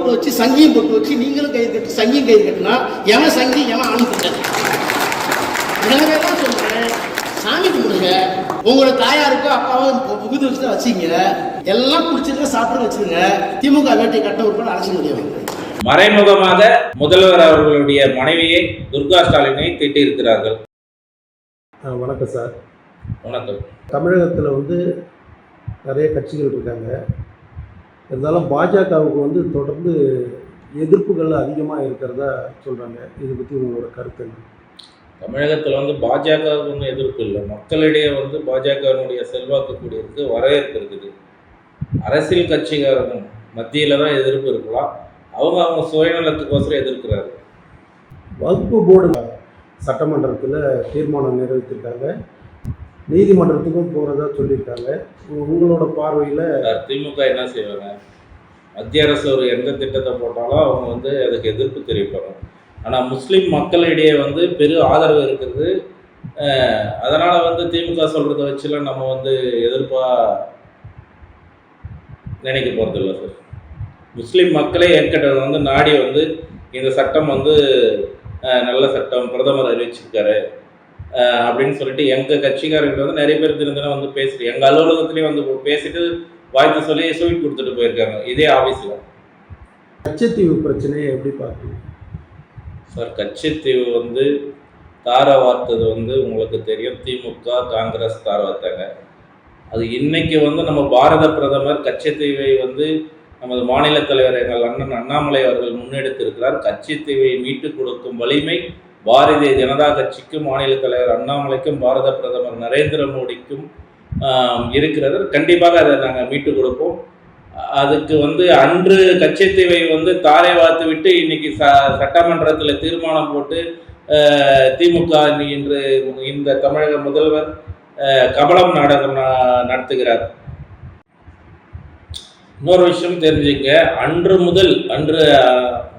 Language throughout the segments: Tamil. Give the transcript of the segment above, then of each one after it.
பொட்டு வச்சு சங்கியும் பொட்டு வச்சு நீங்களும் கயிறு கட்டு சங்கியும் கயிறு கட்டுனா எவன் சங்கி எவன் ஆண் கட்டு எனவே தான் சொல்றேன். சாமி கும்பிடுங்க. உங்களோட தாயாருக்கோ அப்பாவும் புகுது வச்சு தான் வச்சுங்க. எல்லாம் குடிச்சிருக்க சாப்பிட வச்சிருங்க. திமுக வேட்டை கட்ட உட்பட அரசு முடியும் மறைமுகமாக முதல்வர் அவர்களுடைய மனைவியை துர்கா ஸ்டாலினை திட்டியிருக்கிறார்கள் ஆ, வணக்கம் சார். வணக்கம். தமிழகத்தில் வந்து நிறைய கட்சிகள் இருக்காங்க. இருந்தாலும் பாஜகவுக்கு வந்து தொடர்ந்து எதிர்ப்புகள் அதிகமாக இருக்கிறதா சொல்கிறாங்க இதை பற்றி உங்களோட கருத்து என்ன? தமிழகத்தில் வந்து பாஜகவுக்கு ஒன்றும் எதிர்ப்பு இல்லை. மக்களிடையே வந்து பாஜகவினுடைய செல்வாக்கு கூடியிருக்கு வரவேற்பு இருக்குது. அரசியல் கட்சிகாரங்க மத்தியில் தான் எதிர்ப்பு இருக்கலாம். அவங்க அவங்க சுயநலத்துக்கோசரம் எதிர்க்கிறாரு வகுப்பு போர்டு சட்டமன்றத்தில் தீர்மானம் நிறைவேற்றிருக்காங்க. நீதிமன்றத்துக்கும் போகிறதா சொல்லியிருக்காங்க. உங்களோட பார்வையில் திமுக என்ன செய்வாங்க? மத்திய அரசு ஒரு எந்த திட்டத்தை போட்டாலும் அவங்க வந்து அதுக்கு எதிர்ப்பு தெரிவிப்பாங்க. ஆனால் முஸ்லீம் மக்களிடையே வந்து பெரு ஆதரவு இருக்குது. அதனால் வந்து திமுக சொல்கிறத வச்சுலாம் நம்ம வந்து எதிர்ப்பாக நினைக்க போகிறதில்ல சார். முஸ்லீம் மக்களே ஏற்கனவே வந்து நாடி வந்து இந்த சட்டம் வந்து நல்ல சட்டம் பிரதமர் அறிவிச்சிருக்காரு. அப்படின்னு சொல்லிட்டு எங்கள் கட்சிக்காரர்கள் வந்து நிறைய பேர் தினம் வந்து பேசுகிறேன் எங்கள் அலுவலகத்துலேயும் வந்து பேசிட்டு வாழ்த்து சொல்லி ஸ்வீட் கொடுத்துட்டு போயிருக்காங்க. இதே ஆஃபீஸில் கச்சத்தீவு பிரச்சனையை எப்படி பார்க்குறீங்க? சார் கட்சித்தீவு வந்து தார வார்த்தது வந்து உங்களுக்கு தெரியும். திமுக காங்கிரஸ் தார வார்த்தாங்க. அது இன்னைக்கு வந்து நம்ம பாரத பிரதமர் கட்சித்தீவை வந்து நமது மாநில தலைவர் எங்கள் அண்ணன் அண்ணாமலை அவர்கள் முன்னெடுத்திருக்கிறார். கட்சித்தீவை மீட்டுக் கொடுக்கும் வலிமை பாரதிய ஜனதா கட்சிக்கும் மாநில தலைவர் அண்ணாமலைக்கும் பாரத பிரதமர் நரேந்திர மோடிக்கும் இருக்கிறது. கண்டிப்பாக அதை நாங்கள் மீட்டு கொடுப்போம். அதுக்கு வந்து அன்று கச்சத்தீவை வந்து தாரை வார்த்து விட்டு இன்னைக்கு ச சட்டமன்றத்தில் தீர்மானம் போட்டு அஹ், திமுக இன்று இந்த தமிழக முதல்வர் அஹ், நாடகம் ந- நடத்துகிறார். இன்னொரு விஷயம் தெரிஞ்சுங்க. அன்று முதல் அன்று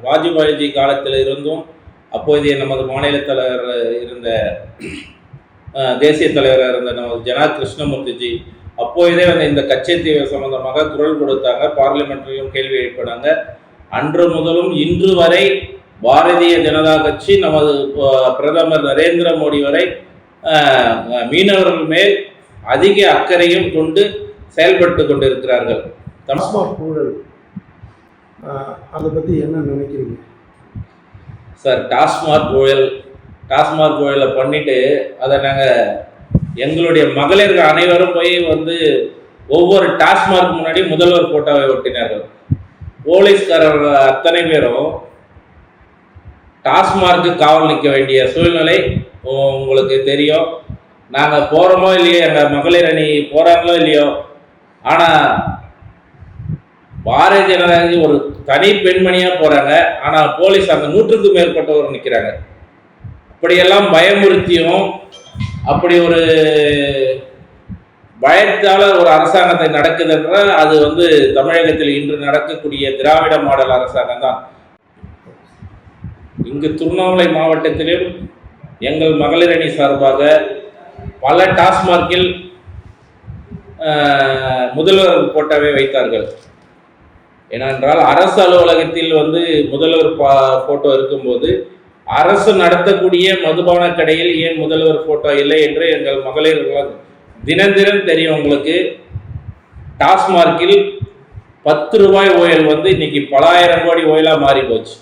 வாஜ்பாய்ஜி காலத்தில் இருந்தும் அப்போதைய நமது மாநில தலைவர் இருந்த தேசிய தலைவராக இருந்த நமது ஜனா கிருஷ்ணமூர்த்திஜி அப்போதே வந்து இந்த கச்சத்தீவு சம்பந்தமாக குரல் கொடுத்தாங்க பார்லிமெண்ட்லையும் கேள்வி எழுப்பினாங்க. அன்று முதலும் இன்று வரை பாரதிய ஜனதா கட்சி நமது பிரதமர் நரேந்திர மோடி வரை மீனவர்கள் மேல் அதிக அக்கறையும் கொண்டு செயல்பட்டு கொண்டிருக்கிறார்கள். தம்- சூழல் அதை பற்றி என்ன நினைக்கிறீங்க? சார் டாஸ்மாக் ஊழல் டாஸ்மாக் ஊழலை பண்ணிவிட்டு அதை நாங்கள் எங்களுடைய மகளிர்கள் அனைவரும் போய் வந்து ஒவ்வொரு டாஸ்மாக் முன்னாடி முதல்வர் போட்டோவை ஒட்டினார்கள். போலீஸ்காரர்கள் அத்தனை பேரும் டாஸ்மார்க்கு காவல் நிற்க வேண்டிய சூழ்நிலை உங்களுக்கு தெரியும். நாங்கள் போகிறோமோ இல்லையோ எங்கள் மகளிர் அணி போகிறாங்களோ இல்லையோ ஆனால் பாரதிய ஜனதா ஒரு தனி பெண்மணியாக போகிறாங்க ஆனால் போலீஸ் அந்த நூற்றுக்கும் மேற்பட்டவர் நிற்கிறாங்க அப்படியெல்லாம் பயமுறுத்தியும் அப்படி ஒரு பயத்தால் ஒரு அரசாங்கத்தை நடக்குதுன்றால் அது வந்து தமிழகத்தில் இன்று நடக்கக்கூடிய திராவிட மாடல் அரசாங்கம் தான். இங்கு திருவண்ணாமலை மாவட்டத்திலும் எங்கள் மகளிர் அணி சார்பாக பல டாஸ்மார்க்கில் முதல்வர் போட்டோவை வைத்தார்கள். ஏனென்றால் அரசு அலுவலகத்தில் வந்து முதல்வர் பா போட்டோ இருக்கும்போது அரசு நடத்தக்கூடிய மதுபான கடையில் ஏன் முதல்வர் போட்டோ இல்லை என்று எங்கள் மகளிர்கள் தினம் தினம் தெரியும் உங்களுக்கு. டாஸ்மார்க்கில் பத்து ரூபாய் ஓயல் வந்து இன்னைக்கு பலாயிரம் கோடி ஓயிலாக மாறி போச்சு.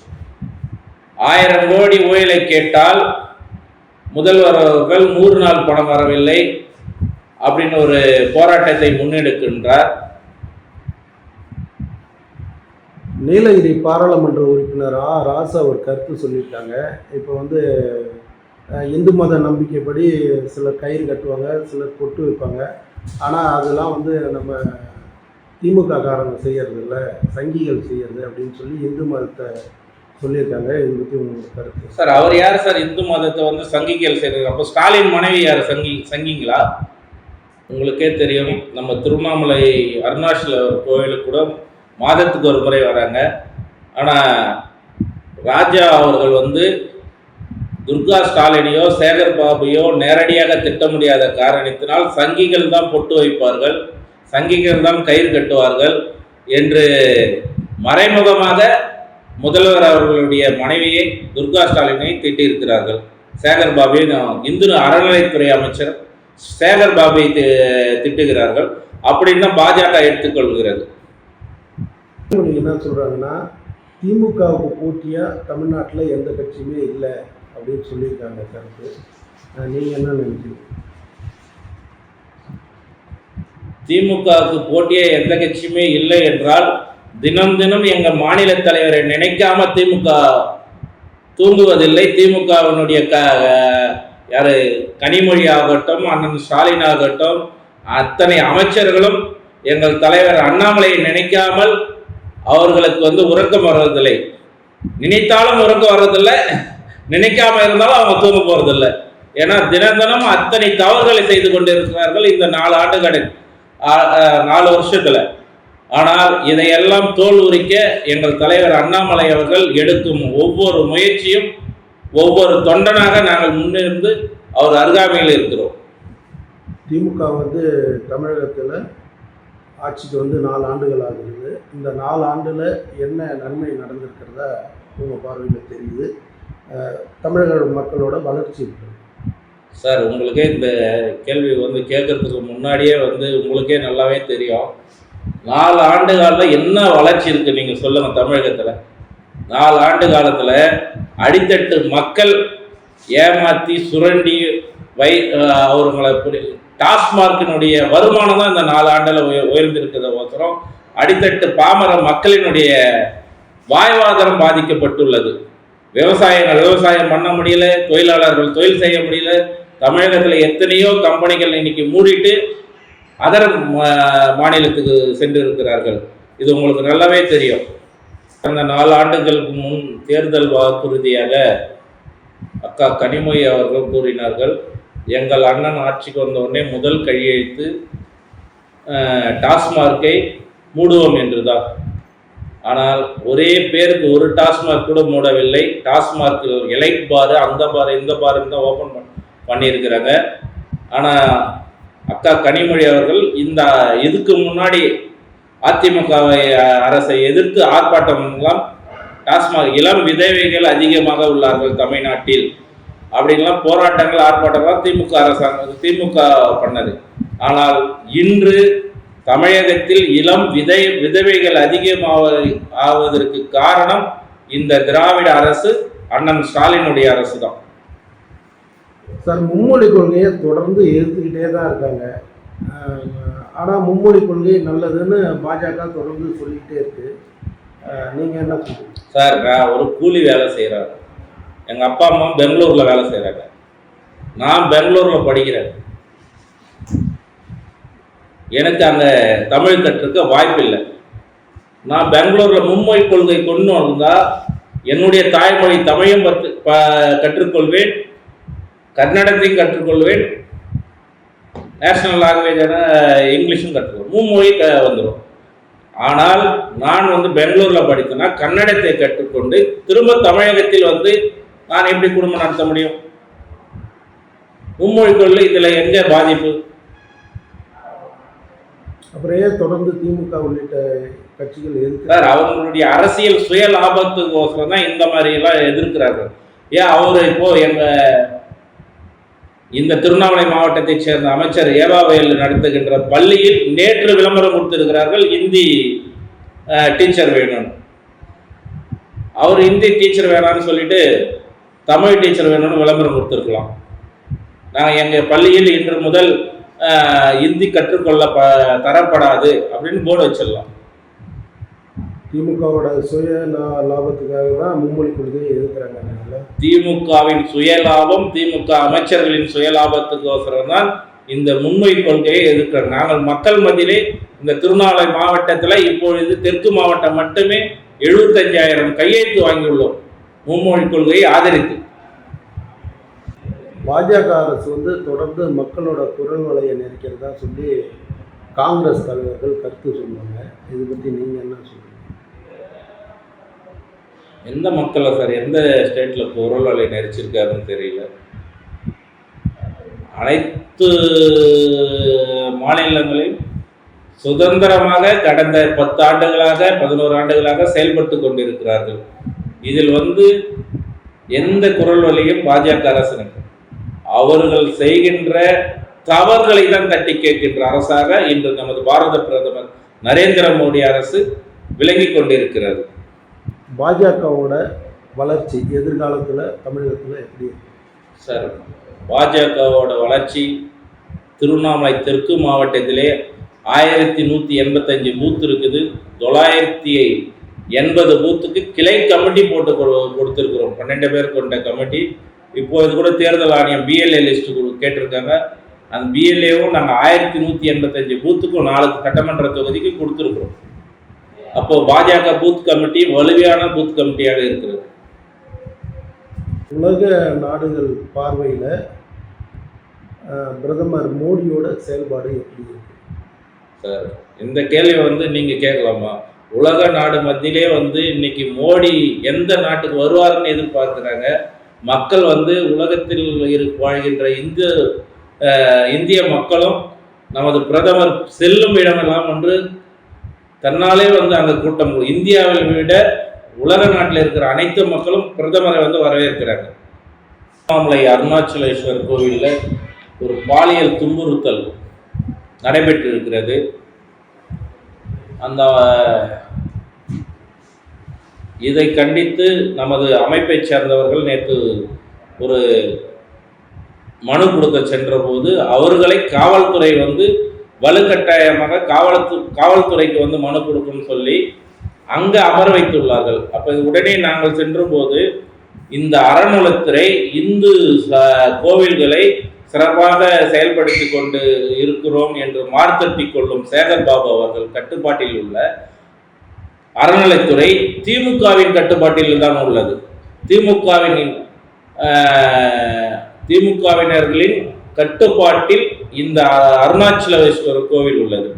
ஆயிரம் கோடி ஓயிலை கேட்டால் முதல்வர் அவர்கள் நூறு நாள் பணம் வரவில்லை அப்படின்னு ஒரு போராட்டத்தை முன்னெடுக்கின்றார். நீலகிரி பாராளுமன்ற உறுப்பினர் ஆ. ராசா ஒரு கருத்து சொல்லியிருக்காங்க. இப்போ வந்து இந்து மத நம்பிக்கைப்படி சிலர் கயிறு கட்டுவாங்க சிலர் பொட்டு வைப்பாங்க. ஆனால் அதெல்லாம் வந்து நம்ம திமுக காரங்க செய்கிறது இல்லை சங்கிகள் செய்கிறது அப்படின்னு சொல்லி இந்து மதத்தை சொல்லியிருக்காங்க. இதை பற்றி உங்களுக்கு கருத்து. சார் அவர் யார் சார்? இந்து மதத்தை வந்து சங்கிகள் செய்கிறது அப்போ ஸ்டாலின் மனைவி யார்? சங்கி சங்கிங்களா? உங்களுக்கே தெரியும். நம்ம திருவண்ணாமலை அருணாச்சல கோயிலுக்கு கூட மாதத்துக்கு ஒரு முறை வராங்க. ஆனால் ராஜா அவர்கள் வந்து துர்கா ஸ்டாலினையோ சேகர் பாபுயோ நேரடியாக திட்ட முடியாத காரணத்தினால் சங்கிகள் தான் பொட்டு வைப்பார்கள் சங்கிகள் தான் கயிறு கட்டுவார்கள் என்று மறைமுகமாக முதல்வர் அவர்களுடைய மனைவியை துர்கா ஸ்டாலினை திட்டியிருக்கிறார்கள். சேகர் பாபுவை இந்து அறநிலைத்துறை அமைச்சர் சேகர் பாபுவை தி- திட்டுகிறார்கள். அப்படின்னு தான் பாஜக எடுத்துக்கொள்கிறது. என்ன சொல்கிறாங்கன்னா திமுகவுக்கு போட்டியாக தமிழ்நாட்டில் எந்த கட்சியுமே இல்லை அப்படின்னு சொல்லியிருக்காங்க கருத்து. நீங்கள் என்ன நினைக்கிறீங்க? திமுகவுக்கு போட்டியாக எந்த கட்சியுமே இல்லை என்றால் தினம் தினம் எங்கள் மாநில தலைவரை நினைக்காம திமுக தூங்குவதில்லை. திமுகவினுடைய க யாரு கனிமொழி ஆகட்டும் அண்ணன் ஸ்டாலின் ஆகட்டும் அத்தனை அமைச்சர்களும் எங்கள் தலைவர் அண்ணாமலையை நினைக்காமல் அவர்களுக்கு வந்து உறக்கம் வர்றதில்லை நினைத்தாலும் உறக்கம் வர்றதில்லை. நினைக்காம இருந்தாலும் அவங்க தூங்க போறதில்லை. ஏன்னா தினம் அத்தனை தவறுகளை செய்து கொண்டிருக்கிறார்கள் இந்த நாலு ஆண்டுகளில். நாலு வருஷத்துல. ஆனால் இதையெல்லாம் தோல் உரிக்க எங்கள் தலைவர் அண்ணாமலை அவர்கள் எடுக்கும் ஒவ்வொரு முயற்சியும் ஒவ்வொரு தொண்டனாக நாங்கள் முன்னிருந்து அவர் அருகாமையில் இருக்கிறோம். திமுக வந்து தமிழகத்தில் ஆட்சிக்கு வந்து நாலு ஆண்டுகள் ஆகுது. இந்த நாலு ஆண்டில் என்ன நன்மை நடந்திருக்கிறத உங்கள் பார்வையில் தெரியுது? தமிழக மக்களோட வளர்ச்சி இருக்குது சார் உங்களுக்கே இந்த கேள்வி வந்து கேட்கறதுக்கு முன்னாடியே வந்து உங்களுக்கே நல்லாவே தெரியும். நாலு ஆண்டு காலில் என்ன வளர்ச்சி இருக்குது நீங்கள் சொல்லுங்கள் தமிழகத்தில். நாலு ஆண்டு காலத்தில் அடித்தட்டு மக்கள் ஏமாற்றி சுரண்டி வை அவருங்களை டாஸ்மார்க்கினுடைய வருமானம் தான் இந்த நாலு ஆண்டில் உய உயர்ந்திருக்கிறத ஒருத்தரம் அடித்தட்டு பாமர மக்களினுடைய வாழ்வாதாரம் பாதிக்கப்பட்டுள்ளது. விவசாயங்கள் விவசாயம் பண்ண முடியல தொழிலாளர்கள் தொழில் செய்ய முடியல தமிழகத்தில் எத்தனையோ கம்பெனிகள் இன்னைக்கு மூடிட்டு அதர் மா- மாநிலத்துக்கு சென்று இருக்கிறார்கள் இது உங்களுக்கு நல்லாவே தெரியும். கடந்த நாலு ஆண்டுகளுக்கு முன் தேர்தல் வாக்குறுதியாக அக்கா கனிமொழி அவர்கள் கூறினார்கள். எங்கள் அண்ணன் ஆட்சிக்கு வந்தவுடனே முதல் கையெழுத்து டாஸ்மார்க்கை மூடுவோம் என்றுதான். ஆனால் ஒரே பேருக்கு ஒரு டாஸ்மார்க் கூட மூடவில்லை. டாஸ்மார்க் எலைட் பார் அந்த பார் இந்த பார் தான் ஓப்பன் பண்ணியிருக்கிறாங்க. ஆனால் அக்கா கனிமொழி அவர்கள் இந்த இதுக்கு முன்னாடி அதிமுகவை அரசை எதிர்த்து ஆர்ப்பாட்டம் எல்லாம் டாஸ்மாக் இளம் விதவைகள் அதிகமாக உள்ளார்கள் தமிழ்நாட்டில். அப்படின்லாம் போராட்டங்கள் ஆர்ப்பாட்டங்கள் திமுக அரசாங்கம் திமுக பண்ணது. ஆனால் இன்று தமிழகத்தில் இளம் விதை விதவைகள் அதிகமாக ஆவதற்கு காரணம் இந்த திராவிட அரசு அண்ணன் ஸ்டாலினுடைய அரசு தான் சார் மும்மொழி கொள்கையை தொடர்ந்து எதிர்த்துக்கிட்டே தான் இருக்காங்க. ஆனால் மும்மொழி கொள்கை நல்லதுன்னு பாஜக தொடர்ந்து சொல்லிக்கிட்டே இருக்கு. நீங்கள் என்ன சார் நான் ஒரு கூலி வேலை செய்கிறேன் எங்கள் அப்பா அம்மா பெங்களூரில் வேலை செய்கிறாங்க நான் பெங்களூரில் படிக்கிறேன். எனக்கு அங்கே தமிழ் கற்றுக்க வாய்ப்பு இல்லை நான் பெங்களூரில் மும்மொழி கொள்கை கொண்டு வந்தால் என்னுடைய தாய்மொழி தமிழையும் பத்து ப கற்றுக்கொள்வேன். கன்னடத்தையும் கற்றுக்கொள்வேன். நேஷனல் லாங்குவேஜான இங்கிலீஷும் கற்றுக்கொள்வேன். மும்மொழி க வந்துடும் ஆனால் நான் வந்து பெங்களூரில் படித்தேன்னா கன்னடத்தை கற்றுக்கொண்டு திரும்ப தமிழகத்தில் வந்து நான் எப்படி குடும்பம் நடத்த முடியும்? மும்மொழி கொள்கை இதில் எங்கே பாதிப்பு? அப்புறம் தொடர்ந்து திமுக உள்ளிட்ட கட்சிகள் எதிர்த்து சார் அவங்களுடைய அரசியல் சுய லாபத்துக்கோசரம் தான் இந்த மாதிரி எல்லாம் எதிர்க்கிறார்கள். ஏன் அவர் இப்போ எங்க இந்த திருவண்ணாமலை மாவட்டத்தைச் சேர்ந்த அமைச்சர் ஏவாவையில் நடத்துகின்ற பள்ளியில் நேற்று விளம்பரம் கொடுத்திருக்கிறார்கள் இந்தி டீச்சர் வேணும் அவர் இந்தி டீச்சர் வேணாம்னு சொல்லிட்டு தமிழ் டீச்சர் வேணும்னு விளம்பரம் கொடுத்துருக்கலாம். நாங்கள் எங்கள் பள்ளியில் இன்று முதல் இந்தி கற்றுக்கொள்ள ப தரப்படாது அப்படின்னு போர்டு வச்சிடலாம். திமுகவோட சுய லாபத்துக்காக தான் மும்மொழி கொள்கையை எதிர்க்கிறாங்க திமுகவின் சுயலாபம் திமுக அமைச்சர்களின் சுயலாபத்துக்கோசரம் தான் இந்த முன்மை கொள்கையை எதிர்க்கிறோம் நாங்கள் மக்கள் மத்தியிலே இந்த திருவண்ணாமலை மாவட்டத்தில் இப்பொழுது தெற்கு மாவட்டம் மட்டுமே எழுபத்தஞ்சாயிரம் கையெழுத்து வாங்கியுள்ளோம். மும்மொழி கொள்கையை ஆதரித்து. பாஜக அரசு வந்து தொடர்ந்து மக்களோட குரல் வலையை நெரிக்கிறதா சொல்லி காங்கிரஸ் தலைவர்கள் கருத்து சொன்னாங்க. இது பற்றி நீங்கள் என்ன சொல்றீங்க? எந்த மக்களை சார் எந்த ஸ்டேட்டில் குரல் வலை நெரிச்சிருக்காருன்னு தெரியல. அனைத்து மாநிலங்களையும் சுதந்திரமாக கடந்த பத்து ஆண்டுகளாக பதினோரு ஆண்டுகளாக செயல்பட்டு கொண்டிருக்கிறார்கள். இதில் வந்து எந்த குரல் வழியும் பாஜக அரசனுக்கு அவர்கள் செய்கின்ற தவறுகளை தான் தட்டி கேட்கின்ற அரசாக இன்று நமது பாரத பிரதமர் நரேந்திர மோடி அரசு விளங்கி கொண்டிருக்கிறது. பாஜகவோட வளர்ச்சி எதிர்காலத்தில் தமிழகத்தில் எப்படி? சார் பாஜகவோட வளர்ச்சி திருவண்ணாமலை தெற்கு மாவட்டத்திலே ஆயிரத்தி நூற்றி எண்பத்தஞ்சு பூத் இருக்குது. தொள்ளாயிரத்தி எண்பது பூத்துக்கு கிளை கமிட்டி போட்டு கொடு- கொடுத்திருக்கிறோம். பன்னெண்டு பேர் கொண்ட கமிட்டி. இப்போது கூட தேர்தல் ஆணையம் பிஎல்ஏ லிஸ்ட் கேட்டிருக்காங்க. அந்த பிஎல்ஏவும் நாங்கள் ஆயிரத்தி நூற்றி எண்பத்தஞ்சு பூத்துக்கும் நாலு சட்டமன்ற தொகுதிக்கு கொடுத்துருக்குறோம். அப்போ பாஜக பூத் கமிட்டி வலுவையான பூத் கமிட்டியாக இருக்கிறது. உலக நாடுகள் பார்வையில் பிரதமர் மோடியோட செயல்பாடு எப்படி இருக்கு? சார் இந்த கேள்வி வந்து நீங்க கேட்கலாமா? உலக நாடு மத்தியிலே வந்து இன்னைக்கு மோடி எந்த நாட்டுக்கு வருவார்னு எதிர்பார்க்குறாங்க? மக்கள் வந்து உலகத்தில் இரு வாழ்கின்ற இந்து இந்திய மக்களும் நமது பிரதமர் செல்லும் இடமெல்லாம் என்று தன்னாலே வந்து அங்கே கூட்டம் இந்தியாவை விட உலக நாட்டில் இருக்கிற அனைத்து மக்களும் பிரதமரை வந்து வரவேற்கிறாங்க. திருவண்ணாமலை அருணாச்சலேஸ்வர் கோவிலில் ஒரு பாலியல் துன்புறுத்தல் நடைபெற்று இருக்கிறது அந்த இதை கண்டித்து நமது அமைப்பைச் சேர்ந்தவர்கள் நேற்று ஒரு மனு கொடுக்க சென்றபோது அவர்களை காவல்துறை வந்து வலுக்கட்டாயமாக காவல்து காவல்துறைக்கு வந்து மனு கொடுக்கும்னு சொல்லி அங்கே அமர வைத்துள்ளார்கள். அப்போ உடனே நாங்கள் சென்றபோது இந்த அறநிலைத்துறை இந்து கோவில்களை சிறப்பாக செயல்படுத்தி கொண்டு இருக்கிறோம் என்று மார்த்தட்டி கொள்ளும் சேகர் பாபு அவர்கள் கட்டுப்பாட்டில் உள்ள அறநிலைத்துறை திமுகவின் கட்டுப்பாட்டில் தான் உள்ளது. திமுகவின் திமுகவினர்களின் கட்டுப்பாட்டில் இந்த அருணாச்சலேஸ்வரர் கோவில் உள்ளது.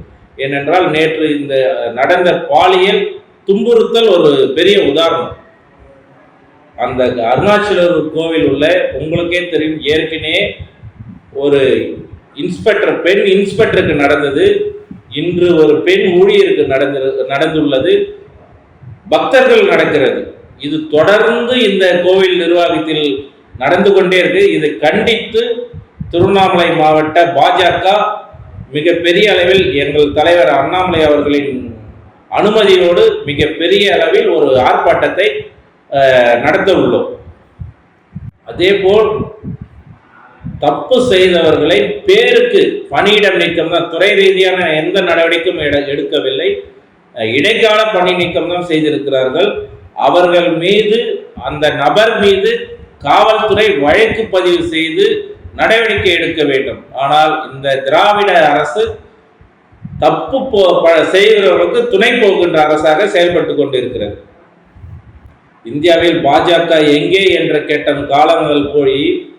ஏனென்றால் நேற்று இந்த நடந்த பாலியல் துன்புறுத்தல் ஒரு பெரிய உதாரணம். அந்த அருணாச்சலேஸ்வரர் கோவில் உள்ள உங்களுக்கே தெரியும் ஏற்கனவே ஒரு இன்ஸ்பெக்டர் பெண் இன்ஸ்பெக்டருக்கு நடந்தது. இன்று ஒரு பெண் ஊழியருக்கு நடந்து நடந்துள்ளது. பக்தர்கள் நடக்கிறது. இது தொடர்ந்து இந்த கோவில் நிர்வாகத்தில் நடந்து கொண்டே இருக்கு. இதை கண்டித்து திருவண்ணாமலை மாவட்ட பாஜக மிகப்பெரிய அளவில் எங்கள் தலைவர் அண்ணாமலை அவர்களின் அனுமதியோடு மிகப்பெரிய அளவில் ஒரு ஆர்ப்பாட்டத்தை நடத்த உள்ளோம். அதேபோல் தப்பு செய்தவர்களை பேருக்கு பணியிடம் நீக்கம் தான் துறை ரீதியான எந்த நடவடிக்கையும் எடுக்கவில்லை. இடைக்கால பணி நீக்கம் தான் செய்திருக்கிறார்கள். அவர்கள் மீது அந்த நபர் மீது காவல்துறை வழக்கு பதிவு செய்து நடவடிக்கை எடுக்க வேண்டும். ஆனால் இந்த திராவிட அரசு தப்பு போ- ப- செய்கிறவர்களுக்கு துணை போகின்ற அரசாக செயல்பட்டு கொண்டிருக்கிறது. இந்தியாவில் பாஜக எங்கே என்று கேட்ட காலங்கள் போய்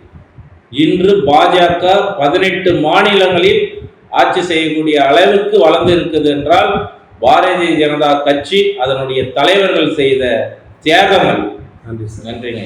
இன்று பாஜக பதினெட்டு மாநிலங்களில் ஆட்சி செய்யக்கூடிய அளவுக்கு வளர்ந்திருக்குது என்றால் பாரதிய ஜனதா கட்சி அதனுடைய தலைவர்கள் செய்த தியாகங்கள். நன்றி நன்றிங்க